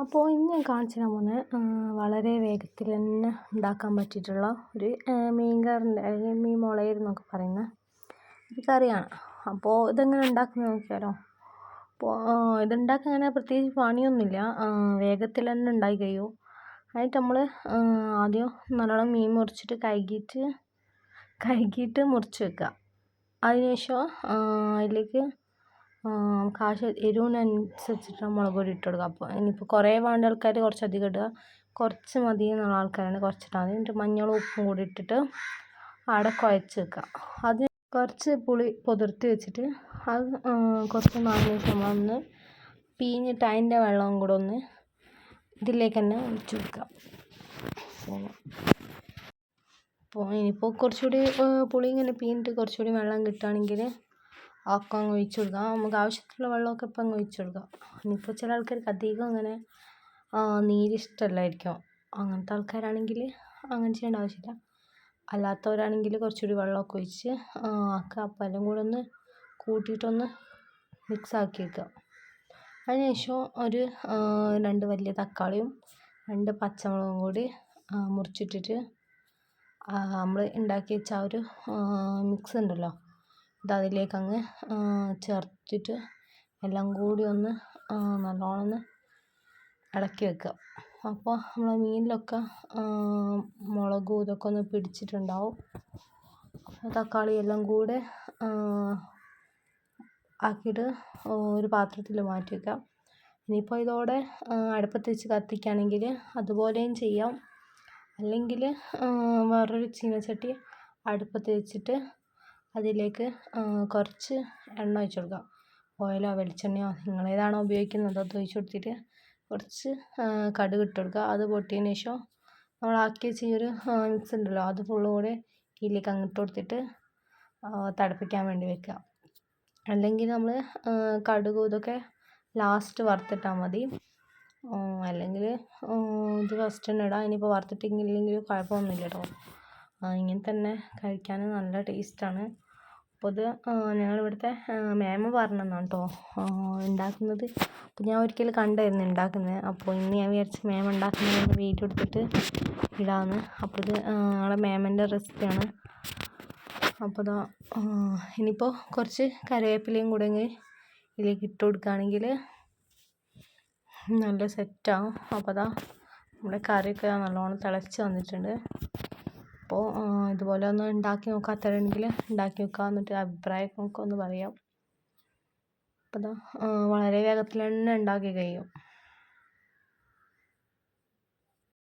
അപ്പോൾ ഇന്ന് ഞാൻ കാണിച്ചു തരാൻ പോകുന്നത് വളരെ വേഗത്തിൽ തന്നെ ഉണ്ടാക്കാൻ പറ്റിയിട്ടുള്ള ഒരു മീൻ കറിന്റെ അല്ലെങ്കിൽ മീൻ മുളയരി എന്നൊക്കെ പറയുന്ന ഒരു കറിയാണ്. അപ്പോൾ ഇതെങ്ങനെ ഉണ്ടാക്കുന്നത് നോക്കിയാലോ. അപ്പോൾ ഇതുണ്ടാക്കാൻ അങ്ങനെ പ്രത്യേകിച്ച് പണിയൊന്നുമില്ല. വേഗത്തിൽ തന്നെ ഉണ്ടാക്കി കഴിയും. അതിനായിട്ട് നമ്മൾ ആദ്യം നല്ലോണം മീൻ മുറിച്ചിട്ട് കഴുകിയിട്ട് കഴുകിയിട്ട് മുറിച്ച് വെക്കുക. അതിന് ശേഷം കാശ് എരിവിനനുസരിച്ചിട്ടാണ് മുളക് പൊടി ഇട്ട് കൊടുക്കുക അപ്പോൾ ഇനിയിപ്പോൾ കുറേ വേണ്ട ആൾക്കാർ കുറച്ച് അധികം ഇടുക. കുറച്ച് മതി എന്നുള്ള ആൾക്കാരാണെങ്കിൽ കുറച്ചിട്ടാൽ മതി. എന്നിട്ട് മഞ്ഞളും ഉപ്പും കൂടി ഇട്ടിട്ട് അവിടെ കുഴച്ച് വെക്കുക. അത് കുറച്ച് പുളി പുതിർത്തി വെച്ചിട്ട് അത് കുറച്ച് നാളിന് ശേഷം ഒന്ന് പീഞ്ഞിട്ട് അതിന്റെ വെള്ളവും കൂടെ ഒന്ന് ഇതിലേക്ക് തന്നെ ഒഴിച്ച് വെക്കുക അപ്പോൾ ഇനിയിപ്പോൾ കുറച്ചുകൂടി പുളി ഇങ്ങനെ പീഞ്ഞിട്ട് കുറച്ചുകൂടി വെള്ളം കിട്ടുകയാണെങ്കിൽ ഒക്കെ അങ്ങ് ഒഴിച്ച് കൊടുക്കാം. നമുക്ക് ആവശ്യത്തിനുള്ള വെള്ളമൊക്കെ ഇപ്പം അങ്ങ് ഒഴിച്ച് കൊടുക്കാം. ഇനിയിപ്പോൾ ചില ആൾക്കാർക്ക് അധികം അങ്ങനെ നീര് ഇഷ്ടമല്ലായിരിക്കും. അങ്ങനത്തെ ആൾക്കാരാണെങ്കിൽ അങ്ങനെ ചെയ്യേണ്ട ആവശ്യമില്ല. അല്ലാത്തവരാണെങ്കിൽ കുറച്ചുകൂടി വെള്ളമൊക്കെ ഒഴിച്ച് ആക്കുക അപ്പം എല്ലാം കൂടെ ഒന്ന് കൂട്ടിയിട്ടൊന്ന് മിക്സ് ആക്കി വെക്കുക. അതിന് ശേഷം ഒരു രണ്ട് വലിയ തക്കാളിയും രണ്ട് പച്ചമുളകും കൂടി മുറിച്ചിട്ടിട്ട് നമ്മൾ ഉണ്ടാക്കി വെച്ച ആ ഒരു മിക്സ് ഉണ്ടല്ലോ. അതിലേക്ക് അങ്ങ് ചേർത്തിട്ട് എല്ലാം കൂടി ഒന്ന് നല്ലോണം ഒന്ന് ഇളക്കി വെക്കുക. അപ്പോൾ നമ്മളെ മീനിലൊക്കെ മുളകും ഇതൊക്കെ ഒന്ന് പിടിച്ചിട്ടുണ്ടാവും. തക്കാളി എല്ലാം കൂടെ ആക്കിയിട്ട് ഒരു പാത്രത്തിൽ മാറ്റി വെക്കാം. ഇനിയിപ്പോൾ ഇതോടെ അടുപ്പത്ത് വെച്ച് കത്തിക്കുകയാണെങ്കിൽ അതുപോലെയും ചെയ്യാം. അല്ലെങ്കിൽ വേറൊരു ചീനച്ചട്ടി അടുപ്പത്ത് വെച്ചിട്ട് അതിലേക്ക് കുറച്ച് എണ്ണ ഒഴിച്ച് കൊടുക്കുക. ഓയിലോ വെളിച്ചെണ്ണയോ നിങ്ങൾ ഏതാണോ ഉപയോഗിക്കുന്നത് അത് ഒഴിച്ച് കൊടുത്തിട്ട് കുറച്ച് കടുക് ഇട്ട് കൊടുക്കുക. അത് പൊട്ടിയതിന് ശേഷം നമ്മൾ ആക്കി വെച്ച ഈ ഒരു മിക്സ് ഉണ്ടല്ലോ അത് ഫുള്ളും കൂടെ ഇതിലേക്ക് അങ്ങ് ഇട്ട് കൊടുത്തിട്ട് തിളപ്പിക്കാൻ വേണ്ടി വെക്കുക. അല്ലെങ്കിൽ നമ്മൾ കടുക് ഇതൊക്കെ ലാസ്റ്റ് വറുത്തിട്ടാൽ മതി. അല്ലെങ്കിൽ ഇത് ഫസ്റ്റ് തന്നെ ഇടാം. ഇനിയിപ്പോൾ വറുത്തിട്ടില്ലെങ്കിൽ കുഴപ്പമൊന്നുമില്ല കേട്ടോ. ഇങ്ങനെ തന്നെ കഴിക്കാൻ നല്ല ടേസ്റ്റാണ് അപ്പോൾ ഇത് ഞങ്ങളിവിടുത്തെ മേമ പറഞ്ഞതാണ് കേട്ടോ ഉണ്ടാക്കുന്നത് അപ്പോൾ ഞാൻ ഒരിക്കൽ കണ്ടായിരുന്നു ഉണ്ടാക്കുന്നത് അപ്പോൾ ഇന്ന് ഞാൻ വിചാരിച്ചു മാം ഉണ്ടാക്കുന്നത് വീഡിയോ എടുത്തിട്ട് ഇടാമെന്ന് അപ്പോൾ ഇത് ഞങ്ങളുടെ മേമന്റെ റെസിപ്പിയാണ്. അപ്പോൾ ഇതാ ഇനിയിപ്പോൾ കുറച്ച് കറിവേപ്പിലയും കൂടെ ഇതിലേക്ക് ഇട്ട് കൊടുക്കുകയാണെങ്കിൽ നല്ല സെറ്റാവും അപ്പോൾ അതാ നമ്മുടെ കറിയൊക്കെ നല്ലോണം തിളച്ച് വന്നിട്ടുണ്ട്. അപ്പോൾ ഇതുപോലെ ഒന്ന് ഉണ്ടാക്കി നോക്കാത്തവരുണ്ടെങ്കിൽ ഉണ്ടാക്കി നോക്കുക എന്നിട്ട് അഭിപ്രായമൊക്കെ ഒന്ന് പറയാം. അപ്പോൾ ഇതാ വളരെ വേഗത്തിൽ തന്നെ ഉണ്ടാക്കി കഴിയും.